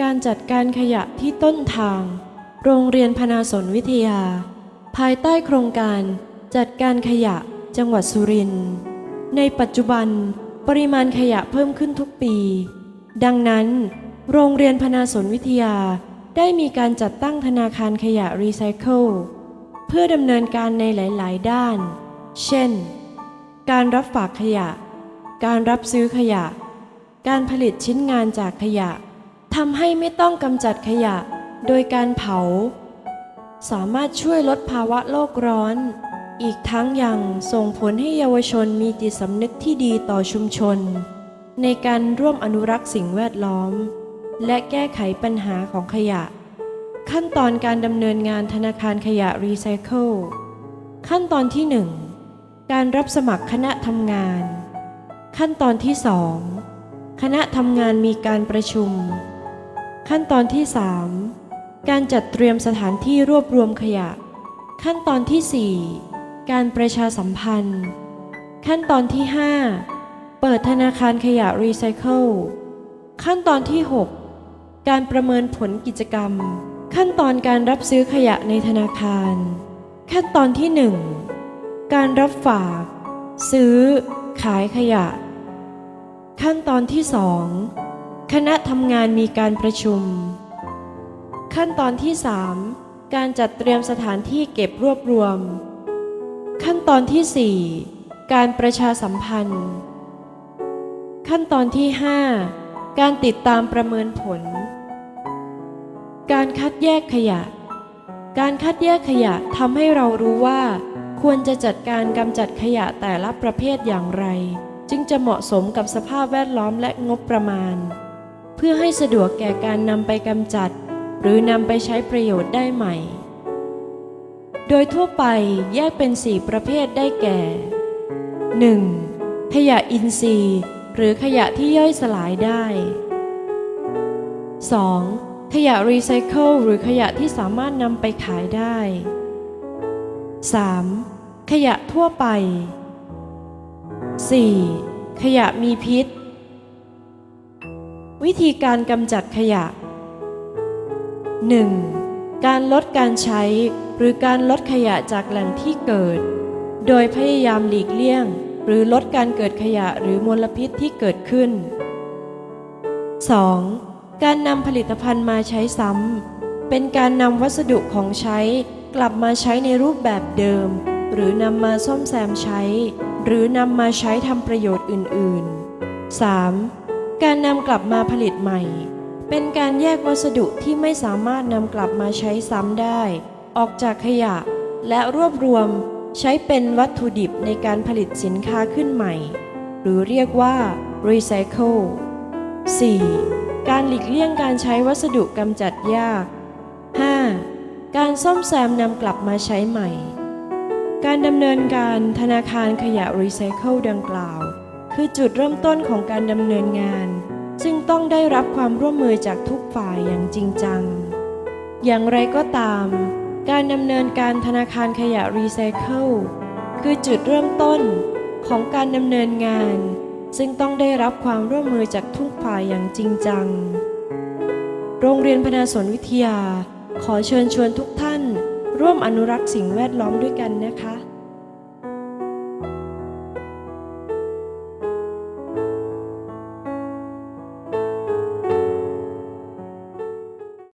การจัดการขยะที่ต้นทาง โรงเรียนพนาสนวิทยา ภายใต้โครงการจัดการขยะจังหวัดสุรินทร์ ในปัจจุบันปริมาณขยะเพิ่มขึ้นทุกปี ดังนั้น โรงเรียนพนาสนวิทยาได้มีการจัดตั้งธนาคารขยะรีไซเคิลเพื่อดำเนินการในหลาย ๆ ด้าน เช่น การรับฝากขยะ การรับซื้อขยะ การผลิตชิ้นงานจากขยะ ทำให้ไม่ต้องกำจัดขยะโดยการเผา สามารถช่วยลดภาวะโลกร้อน อีกทั้งยังส่งผลให้เยาวชนมีจิตสำนึกที่ดีต่อชุมชน ในการร่วมอนุรักษ์สิ่งแวดล้อม และแก้ไขปัญหาของขยะ ขั้นตอนการดำเนินงานธนาคารขยะรีไซเคิลขั้นตอนที่ 1 การรับสมัครคณะทำงาน ขั้นตอนที่ 2 คณะทำงานมีการประชุม ขั้นตอนที่ 3 การจัดเตรียมสถานที่รวบรวมขยะ ขั้นตอนที่ 4 การประชาสัมพันธ์ ขั้นตอนที่ 5 เปิดธนาคารขยะรีไซเคิล ขั้นตอนที่ 6 การประเมินผลกิจกรรม ขั้นตอนการรับซื้อขยะในธนาคาร ขั้นตอนที่ 1 การรับฝาก ซื้อ ขายขยะ ขั้นตอนที่ 2 คณะทำงานมีการประชุม ขั้นตอนที่ 3 การจัดเตรียมสถานที่เก็บรวบรวม ขั้นตอนที่ 4 การประชาสัมพันธ์ ขั้นตอนที่ 5 การติดตามประเมินผล การคัดแยกขยะ การคัดแยกขยะทำให้เรารู้ว่า ควรจะจัดการกำจัดขยะแต่ละประเภทอย่างไร จึงจะเหมาะสมกับสภาพแวดล้อมและงบประมาณ พื่อให้สะดวกแก่การนำไปกำจัด หรือนำไปใช้ประโยชน์ได้ใหม่ โดยทั่วไปแยกเป็น4ประเภทได้แก่ 1. ขยะอินทรีย์ หรือขยะที่ย่อยสลายได้ 2. ขยะรีไซเคิลหรือขยะที่สามารถนำไปขายได้ 3. ขยะทั่วไป 4. ขยะมีพิษ วิธีการกำจัดขยะ 1. การลดการใช้หรือการลดขยะจากแหล่งที่เกิด โดยพยายามหลีกเลี่ยง หรือลดการเกิดขยะหรือมลพิษที่เกิดขึ้น 2. การนำผลิตภัณฑ์มาใช้ซ้ำ เป็นการนำวัสดุของใช้กลับมาใช้ในรูปแบบเดิม หรือนำมาซ่อมแซมใช้ หรือนำมาใช้ทำประโยชน์อื่น ๆ 3. การนำกลับมาผลิตใหม่ เป็นการแยกวัสดุที่ไม่สามารถนำกลับมาใช้ซ้ำได้ ออกจากขยะ และรวบรวมใช้เป็นวัตถุดิบในการผลิตสินค้าขึ้นใหม่ หรือเรียกว่า Recycle 4. การหลีกเลี่ยงการใช้วัสดุกำจัดยาก 5. การซ่อมแซมนำกลับมาใช้ใหม่ การดำเนินการธนาคารขยะรีไซเคิลดังกล่าว คือจุดเริ่มต้นของการดำเนินงาน ซึ่งต้องได้รับความร่วมมือจากทุกฝ่ายอย่างจริงจัง อย่างไรก็ตาม การดำเนินการธนาคารขยะรีไซเคิลคือจุดเริ่มต้นของการดำเนินงาน ซึ่งต้องได้รับความร่วมมือจากทุกฝ่ายอย่างจริงจัง โรงเรียนพนาสนวิทยา ขอเชิญชวนทุกท่าน ร่วมอนุรักษ์สิ่งแวดล้อมด้วยกันนะคะ